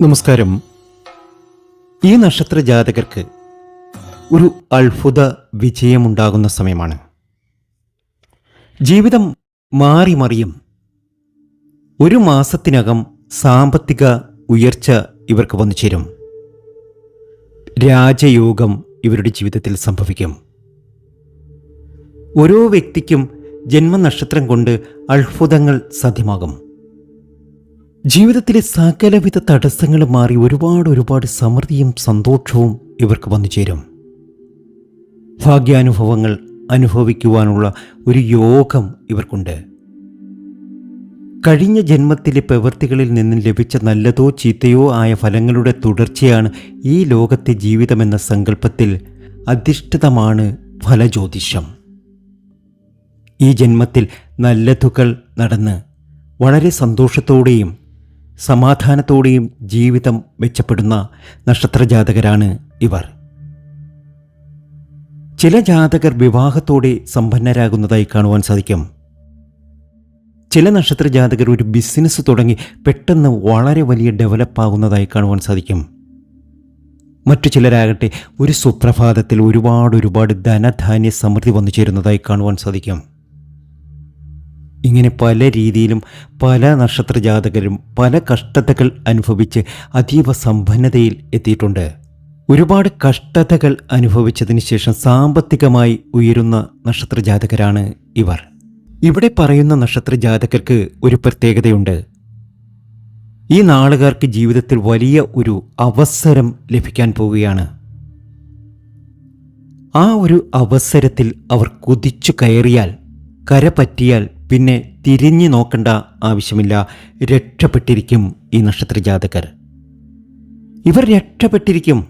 നമസ്കാരം. ഈ നക്ഷത്ര ജാതകർക്ക് ഒരു അത്ഭുത വിജയമുണ്ടാകുന്ന സമയമാണ്. ജീവിതം മാറി മറിയും ഒരു മാസത്തിനകം സാമ്പത്തിക ഉയർച്ച ഇവർക്ക് വന്നു ചേരും. രാജയോഗം ഇവരുടെ ജീവിതത്തിൽ സംഭവിക്കും. ഓരോ വ്യക്തിക്കും ജന്മനക്ഷത്രം കൊണ്ട് അത്ഭുതങ്ങൾ സാധ്യമാകും. ജീവിതത്തിലെ സകലവിധ തടസ്സങ്ങളും മാറി ഒരുപാട് ഒരുപാട് സമൃദ്ധിയും സന്തോഷവും ഇവർക്ക് വന്നു ചേരും. ഭാഗ്യാനുഭവങ്ങൾ അനുഭവിക്കുവാനുള്ള ഒരു യോഗം ഇവർക്കുണ്ട്. കഴിഞ്ഞ ജന്മത്തിലെ പ്രവൃത്തികളിൽ നിന്നും ലഭിച്ച നല്ലതോ ചീത്തയോ ആയ ഫലങ്ങളുടെ തുടർച്ചയാണ് ഈ ലോകത്തെ ജീവിതമെന്ന സങ്കല്പത്തിൽ അധിഷ്ഠിതമാണ് ഫലജ്യോതിഷം. ഈ ജന്മത്തിൽ നല്ലതുകൾ നടന്ന് വളരെ സന്തോഷത്തോടെയും സമാധാനത്തോടെയും ജീവിതം മെച്ചപ്പെടുന്ന നക്ഷത്രജാതകരാണ് ഇവർ. ചില ജാതകർ വിവാഹത്തോടെ സമ്പന്നരാകുന്നതായി കാണുവാൻ സാധിക്കും. ചില നക്ഷത്ര ജാതകർ ഒരു ബിസിനസ് തുടങ്ങി പെട്ടെന്ന് വളരെ വലിയ ഡെവലപ്പ് ആകുന്നതായി കാണുവാൻ സാധിക്കും. മറ്റു ചിലരാകട്ടെ ഒരു സുപ്രഭാതത്തിൽ ഒരുപാട് ഒരുപാട് ധനധാന്യ സമൃദ്ധി വന്നു ചേരുന്നതായി കാണുവാൻ സാധിക്കും. ഇങ്ങനെ പല രീതിയിലും പല നക്ഷത്ര ജാതകരും പല കഷ്ടതകൾ അനുഭവിച്ച് അതീവ സമ്പന്നതയിൽ എത്തിയിട്ടുണ്ട്. ഒരുപാട് കഷ്ടതകൾ അനുഭവിച്ചതിന് ശേഷം സാമ്പത്തികമായി ഉയരുന്ന നക്ഷത്ര ജാതകരാണ് ഇവർ. ഇവിടെ പറയുന്ന നക്ഷത്ര ജാതകർക്ക് ഒരു പ്രത്യേകതയുണ്ട്. ഈ നാളുകാർക്ക് ജീവിതത്തിൽ വലിയ ഒരു അവസരം ലഭിക്കാൻ പോവുകയാണ്. ആ ഒരു അവസരത്തിൽ അവർ കുതിച്ചു കയറിയാൽ കര പറ്റിയാൽ പിന്നെ തിരിഞ്ഞു നോക്കേണ്ട ആവശ്യമില്ല. രക്ഷപ്പെട്ടിരിക്കും ഈ നക്ഷത്ര ജാതകർ ഇവർ രക്ഷപ്പെട്ടിരിക്കും.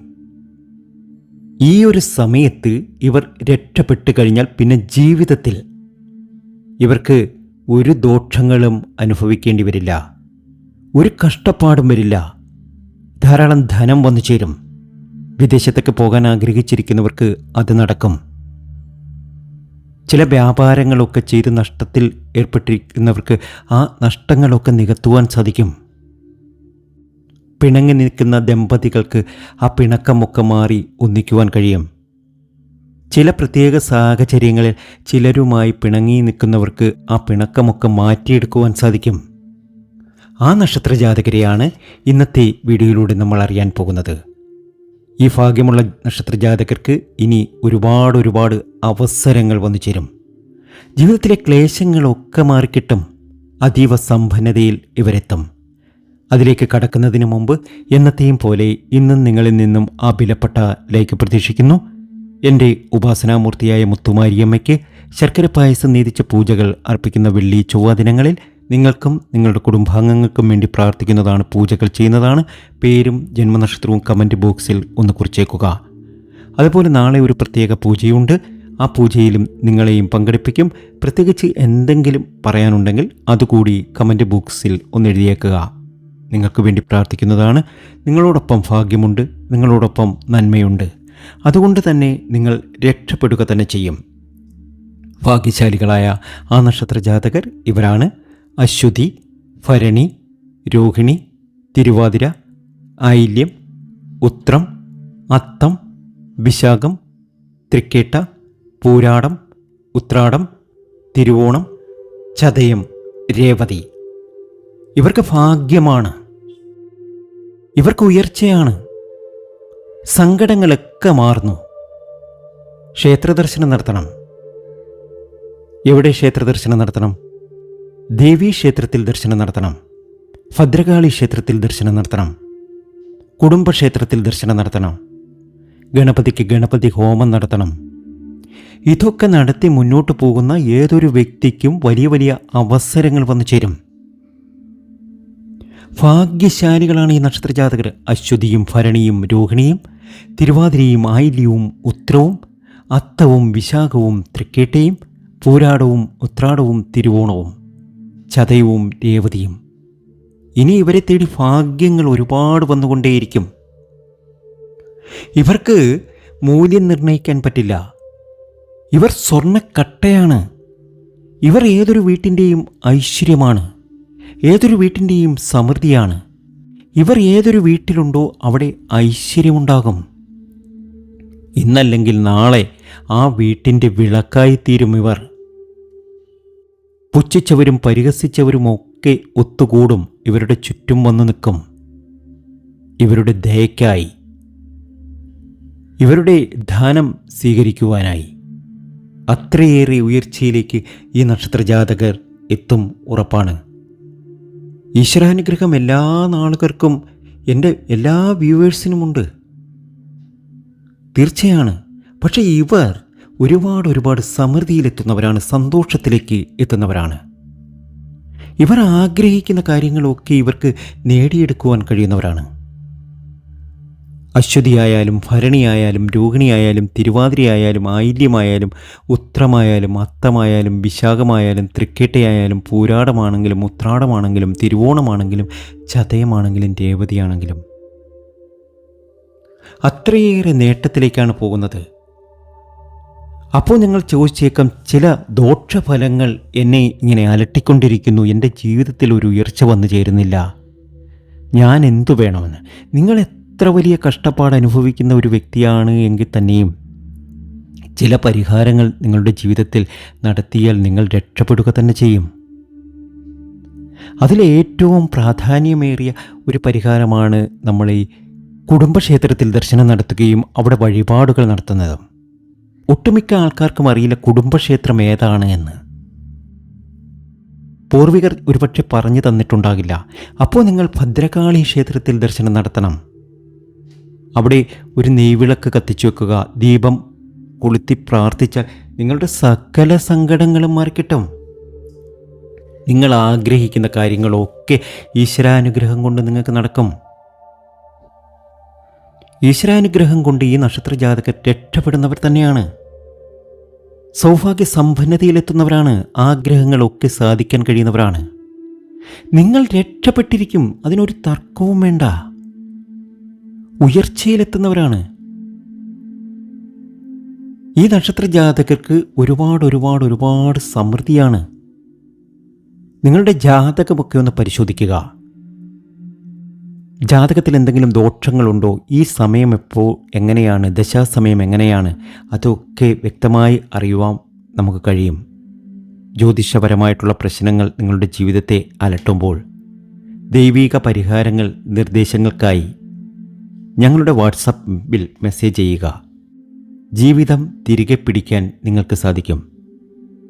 ഈ ഒരു സമയത്ത് ഇവർ രക്ഷപ്പെട്ട് കഴിഞ്ഞാൽ പിന്നെ ജീവിതത്തിൽ ഇവർക്ക് ഒരു ദോഷങ്ങളും അനുഭവിക്കേണ്ടി വരില്ല. ഒരു കഷ്ടപ്പാടും വരില്ല. ധാരാളം ധനം വന്നു ചേരും വിദേശത്തൊക്കെ പോകാൻ ആഗ്രഹിച്ചിരിക്കുന്നവർക്ക് അത് നടക്കും. ചില വ്യാപാരങ്ങളൊക്കെ ചെയ്ത് നഷ്ടത്തിൽ ഏർപ്പെട്ടിരിക്കുന്നവർക്ക് ആ നഷ്ടങ്ങളൊക്കെ നികത്തുവാൻ സാധിക്കും. പിണങ്ങി നിൽക്കുന്ന ദമ്പതികൾക്ക് ആ പിണക്കമൊക്കെ മാറി ഒന്നിക്കുവാൻ കഴിയും. ചില പ്രത്യേക സാഹചര്യങ്ങളിൽ ചിലരുമായി പിണങ്ങി നിൽക്കുന്നവർക്ക് ആ പിണക്കമൊക്കെ മാറ്റിയെടുക്കുവാൻ സാധിക്കും. ആ നക്ഷത്ര ജാതകരെയാണ് ഇന്നത്തെ വീഡിയോയിലൂടെ നമ്മൾ അറിയാൻ പോകുന്നത്. ഈ ഭാഗ്യമുള്ള നക്ഷത്രജാതകർക്ക് ഇനി ഒരുപാട് ഒരുപാട് അവസരങ്ങൾ വന്നു ചേരും. ജീവിതത്തിലെ ക്ലേശങ്ങളൊക്കെ മാറിക്കിട്ടും അതീവ സമ്പന്നതയിൽ ഇവരെത്തും. അതിലേക്ക് കടക്കുന്നതിന് മുമ്പ് എന്നത്തെയും പോലെ ഇന്നും നിങ്ങളിൽ നിന്നും ആ വിലപ്പെട്ട ലൈക്ക് പ്രതീക്ഷിക്കുന്നു. എന്റെ ഉപാസനാമൂർത്തിയായ മുത്തുമാരിയമ്മയ്ക്ക് ശർക്കര പായസം നീതിച്ച പൂജകൾ അർപ്പിക്കുന്ന വെള്ളി ചൊവ്വാ ദിനങ്ങളിൽ നിങ്ങൾക്കും നിങ്ങളുടെ കുടുംബാംഗങ്ങൾക്കും വേണ്ടി പ്രാർത്ഥിക്കുന്നതാണ് പൂജകൾ ചെയ്യുന്നതാണ്. പേരും ജന്മനക്ഷത്രവും കമന്റ് ബോക്സിൽ ഒന്ന് കുറിച്ചേക്കുക. അതുപോലെ നാളെ ഒരു പ്രത്യേക പൂജയുണ്ട്. ആ പൂജയിലും നിങ്ങളെയും പങ്കെടുപ്പിക്കും. പ്രത്യേകിച്ച് എന്തെങ്കിലും പറയാനുണ്ടെങ്കിൽ അതുകൂടി കമന്റ് ബോക്സിൽ ഒന്ന് എഴുതിയേക്കുക. നിങ്ങൾക്ക് വേണ്ടി പ്രാർത്ഥിക്കുന്നതാണ്. നിങ്ങളോടൊപ്പം ഭാഗ്യമുണ്ട്. നിങ്ങളോടൊപ്പം നന്മയുണ്ട്. അതുകൊണ്ട് തന്നെ നിങ്ങൾ രക്ഷപ്പെടുക തന്നെ ചെയ്യും. ഭാഗ്യശാലികളായ ആ നക്ഷത്ര ജാതകർ ഇവരാണ്. അശ്വതി ഭരണി രോഹിണി തിരുവാതിര ആയില്യം ഉത്രം അത്തം വിശാഖം തൃക്കേട്ട പൂരാടം ഉത്രാടം തിരുവോണം ചതയം രേവതി. ഇവർക്ക് ഭാഗ്യമാണ്. ഇവർക്ക് ഉയർച്ചയാണ്. സങ്കടങ്ങളൊക്കെ മാറുന്നു. ക്ഷേത്രദർശനം നടത്തണം. എവിടെ ക്ഷേത്രദർശനം നടത്തണം? ദേവീ ക്ഷേത്രത്തിൽ ദർശനം നടത്തണം. ഭദ്രകാളി ക്ഷേത്രത്തിൽ ദർശനം നടത്തണം. കുടുംബക്ഷേത്രത്തിൽ ദർശനം നടത്തണം. ഗണപതിക്ക് ഗണപതി ഹോമം നടത്തണം. ഇതൊക്കെ നടത്തി മുന്നോട്ട് പോകുന്ന ഏതൊരു വ്യക്തിക്കും വലിയ വലിയ അവസരങ്ങൾ വന്നു ചേരും. ഭാഗ്യശാലികളാണ് ഈ നക്ഷത്രജാതകർ. അശ്വതിയും ഭരണിയും രോഹിണിയും തിരുവാതിരയും ആയില്യവും ഉത്രവും അത്തവും വിശാഖവും തൃക്കേട്ടയും പൂരാടവും ഉത്രാടവും തിരുവോണവും. ചതയവും രേവതിയും. ഇനി ഇവരെ തേടി ഭാഗ്യങ്ങൾ ഒരുപാട് വന്നുകൊണ്ടേയിരിക്കും. ഇവർക്ക് മൂല്യം നിർണയിക്കാൻ പറ്റില്ല. ഇവർ സ്വർണക്കട്ടയാണ്. ഇവർ ഏതൊരു വീട്ടിന്റെയും ഐശ്വര്യമാണ്. ഏതൊരു വീട്ടിന്റെയും സമൃദ്ധിയാണ്. ഇവർ ഏതൊരു വീട്ടിലുണ്ടോ അവിടെ ഐശ്വര്യമുണ്ടാകും. ഇന്നല്ലെങ്കിൽ നാളെ ആ വീട്ടിന്റെ വിളക്കായിത്തീരും ഇവർ. പുച്ഛിച്ചവരും പരിഹസിച്ചവരുമൊക്കെ ഒത്തുകൂടും. ഇവരുടെ ചുറ്റും വന്നു നിൽക്കും. ഇവരുടെ ദയക്കായി ഇവരുടെ ധാനം സ്വീകരിക്കുവാനായി. അത്രയേറെ ഉയർച്ചയിലേക്ക് ഈ നക്ഷത്രജാതകർ എത്തും ഉറപ്പാണ്. ഈശ്വരാനുഗ്രഹം എല്ലാ നാളുകർക്കും എന്റെ എല്ലാ വ്യൂവേഴ്സിനുമുണ്ട്. തീർച്ചയാണ്. പക്ഷേ ഇവർ ഒരുപാട് ഒരുപാട് സമൃദ്ധിയിലെത്തുന്നവരാണ് സന്തോഷത്തിലേക്ക് എത്തുന്നവരാണ്. ഇവർ ആഗ്രഹിക്കുന്ന കാര്യങ്ങളൊക്കെ ഇവർക്ക് നേടിയെടുക്കുവാൻ കഴിയുന്നവരാണ്. അശ്വതിയായാലും ഭരണിയായാലും രോഹിണിയായാലും തിരുവാതിരയായാലും ആയില്യമായാലും ഉത്രമായാലും അത്തമായാലും വിശാഖമായാലും തൃക്കേട്ടയായാലും പൂരാടമാണെങ്കിലും ഉത്രാടമാണെങ്കിലും തിരുവോണമാണെങ്കിലും ചതയമാണെങ്കിലും രേവതിയാണെങ്കിലും. അത്രയേറെ നേട്ടത്തിലേക്കാണ് പോകുന്നത്. അപ്പോൾ നിങ്ങൾ ചോദിച്ചേക്കാം ചില ദോഷഫലങ്ങൾ എന്നെ ഇങ്ങനെ അലട്ടിക്കൊണ്ടിരിക്കുന്നു എന്റെ ജീവിതത്തിൽ ഒരു ഉയർച്ച വന്നു ചേരുന്നില്ല. ഞാൻ എന്തു വേണമെന്ന്? നിങ്ങൾ എത്ര വലിയ കഷ്ടപ്പാട് അനുഭവിക്കുന്ന ഒരു വ്യക്തിയാണ് എങ്കിൽ തന്നെയും ചില പരിഹാരങ്ങൾ നിങ്ങളുടെ ജീവിതത്തിൽ നടത്തിയാൽ നിങ്ങൾ രക്ഷപ്പെടുക തന്നെ ചെയ്യും. അതിലേറ്റവും പ്രാധാന്യമേറിയ ഒരു പരിഹാരമാണ് നമ്മൾ ഈ കുടുംബക്ഷേത്രത്തിൽ ദർശനം നടത്തുകയും അവിടെ വഴിപാടുകൾ നടത്തുന്നതും. ഒട്ടുമിക്ക ആൾക്കാർക്കും അറിയില്ല കുടുംബക്ഷേത്രം ഏതാണ് എന്ന്. പൂർവികർ ഒരുപക്ഷെ പറഞ്ഞു തന്നിട്ടുണ്ടാകില്ല. അപ്പോൾ നിങ്ങൾ ഭദ്രകാളി ക്ഷേത്രത്തിൽ ദർശനം നടത്തണം. അവിടെ ഒരു നെയ്വിളക്ക് കത്തിച്ചു വെക്കുക ദീപം കൊളുത്തി പ്രാർത്ഥിച്ചാൽ നിങ്ങളുടെ സകല സങ്കടങ്ങളും മാറിക്കിട്ടും. നിങ്ങൾ ആഗ്രഹിക്കുന്ന കാര്യങ്ങളൊക്കെ ഈശ്വരാനുഗ്രഹം കൊണ്ട് നിങ്ങൾക്ക് നടക്കും. ഈശ്വരാനുഗ്രഹം കൊണ്ട് ഈ നക്ഷത്ര ജാതകർ രക്ഷപ്പെടുന്നവർ തന്നെയാണ്. സൗഭാഗ്യ സമ്പന്നതയിലെത്തുന്നവരാണ് ആഗ്രഹങ്ങളൊക്കെ സാധിക്കാൻ കഴിയുന്നവരാണ്. നിങ്ങൾ രക്ഷപ്പെട്ടിരിക്കും അതിനൊരു തർക്കവും വേണ്ട. ഉയർച്ചയിലെത്തുന്നവരാണ്. ഈ നക്ഷത്ര ജാതകർക്ക് ഒരുപാട് ഒരുപാട് ഒരുപാട് സമൃദ്ധിയാണ്. നിങ്ങളുടെ ജാതകമൊക്കെ ഒന്ന് പരിശോധിക്കുക. ജാതകത്തിൽ എന്തെങ്കിലും ദോഷങ്ങളുണ്ടോ? ഈ സമയം എപ്പോൾ എങ്ങനെയാണ്? ദശാസമയം എങ്ങനെയാണ്? അതൊക്കെ വ്യക്തമായി അറിയുവാൻ നമുക്ക് കഴിയും. ജ്യോതിഷപരമായിട്ടുള്ള പ്രശ്നങ്ങൾ നിങ്ങളുടെ ജീവിതത്തെ അലട്ടുമ്പോൾ. ദൈവിക പരിഹാരങ്ങൾ നിർദ്ദേശങ്ങൾക്കായി ഞങ്ങളുടെ വാട്സപ്പിൽ മെസ്സേജ് ചെയ്യുക. ജീവിതം തിരികെ പിടിക്കാൻ നിങ്ങൾക്ക് സാധിക്കും.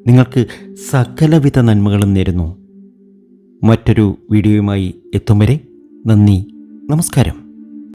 നിങ്ങൾക്ക് സകലവിധ നന്മകളും നേരുന്നു. മറ്റൊരു വീഡിയോയുമായി എത്തും വരെ നന്ദി. നമസ്കാരം.